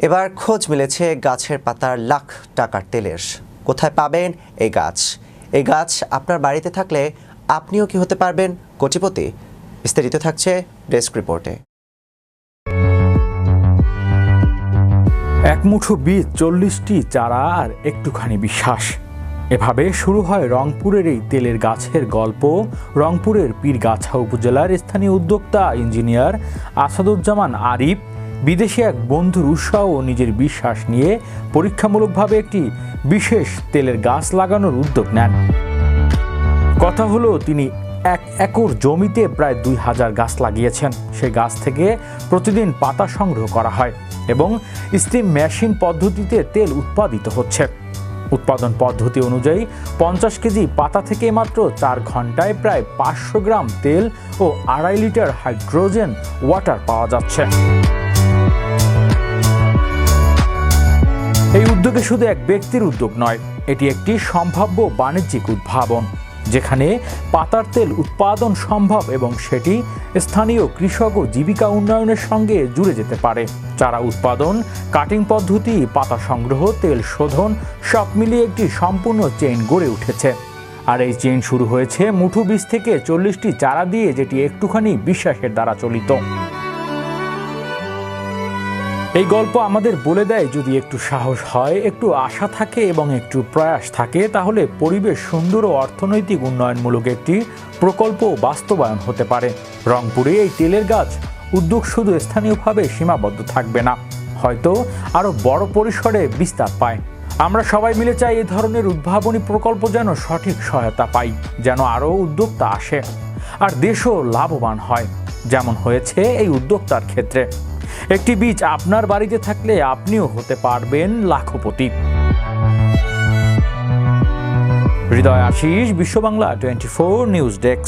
এবার খোঁজ মিলেছে গাছের পাতার লাখ টাকার তেলের। কোথায় পাবেন এই গাছ? এই গাছ আপনার বাড়িতে থাকলে আপনিও কি হতে পারবেন? কোটিপতি বিস্তারিত থাকছে ডেস্ক রিপোর্টে। এক মুঠো বীজ, চল্লিশটি চারা আর একটুখানি বিশ্বাস। এভাবে শুরু হয় রংপুরের এই তেলের গাছের গল্প। রংপুরের পীরগাছা উপজেলার স্থানীয় উদ্যোক্তা, ইঞ্জিনিয়ার আসাদুজ্জামান আরিফ বিদেশে এক বন্ধুর উৎসাহ ও নিজের বিশ্বাস নিয়ে পরীক্ষামূলকভাবে একটি বিশেষ তেলের গাছ লাগানোর উদ্যোগ নেন। কথা হলো, তিনি এক একর জমিতে প্রায় দুই হাজার গাছ লাগিয়েছেন। সেই গাছ থেকে প্রতিদিন পাতা সংগ্রহ করা হয় এবং স্টিম মেশিন পদ্ধতিতে তেল উৎপাদিত হচ্ছে। উৎপাদন পদ্ধতি অনুযায়ী পঞ্চাশ কেজি পাতা থেকে মাত্র চার ঘন্টায় প্রায় পাঁচশো গ্রাম তেল ও আড়াই লিটার হাইড্রোজেন ওয়াটার পাওয়া যাচ্ছে। উদ্যোগে শুধু এক ব্যক্তির উদ্যোগ নয়, এটি একটি সম্ভাব্য বাণিজ্যিক উদ্ভাবন, যেখানে পাতার তেল উৎপাদন সম্ভব এবং সেটি স্থানীয় কৃষক ও জীবিকা উন্নয়নের সঙ্গে জুড়ে যেতে পারে। চারা উৎপাদন, কাটিং পদ্ধতি, পাতা সংগ্রহ, তেল শোধন, সব মিলিয়ে একটি সম্পূর্ণ চেইন গড়ে উঠেছে। আর এই চেইন শুরু হয়েছে মুঠু বীজ থেকে চল্লিশটি চারা দিয়ে, যেটি একটুখানি বিশ্বাসের দ্বারা চলিত। এই গল্প আমাদের বলে দেয়, যদি একটু সাহস হয়, একটু আশা থাকে এবং একটু প্রয়াস থাকে, তাহলে পরিবেশ সুন্দর ও অর্থনৈতিক উন্নয়নমূলক একটি প্রকল্প বাস্তবায়ন হতে পারে। রংপুরে এই তেলের গাছ উদ্যোগ শুধু স্থানীয়ভাবে সীমাবদ্ধ থাকবে না, হয়তো আরও বড় পরিসরে বিস্তার পায়। আমরা সবাই মিলে চাই এই ধরনের উদ্ভাবনী প্রকল্প যেন সঠিক সহায়তা পাই যেন আরও উদ্যোক্তা আসে, আর দেশও লাভবান হয়, যেমন হয়েছে এই উদ্যোক্তার ক্ষেত্রে। একটি বীজ আপনার বাড়িতে থাকলে আপনিও হতে পারবেন lakhpati. Hriday Ashis Biswa Bangla twenty four news desk.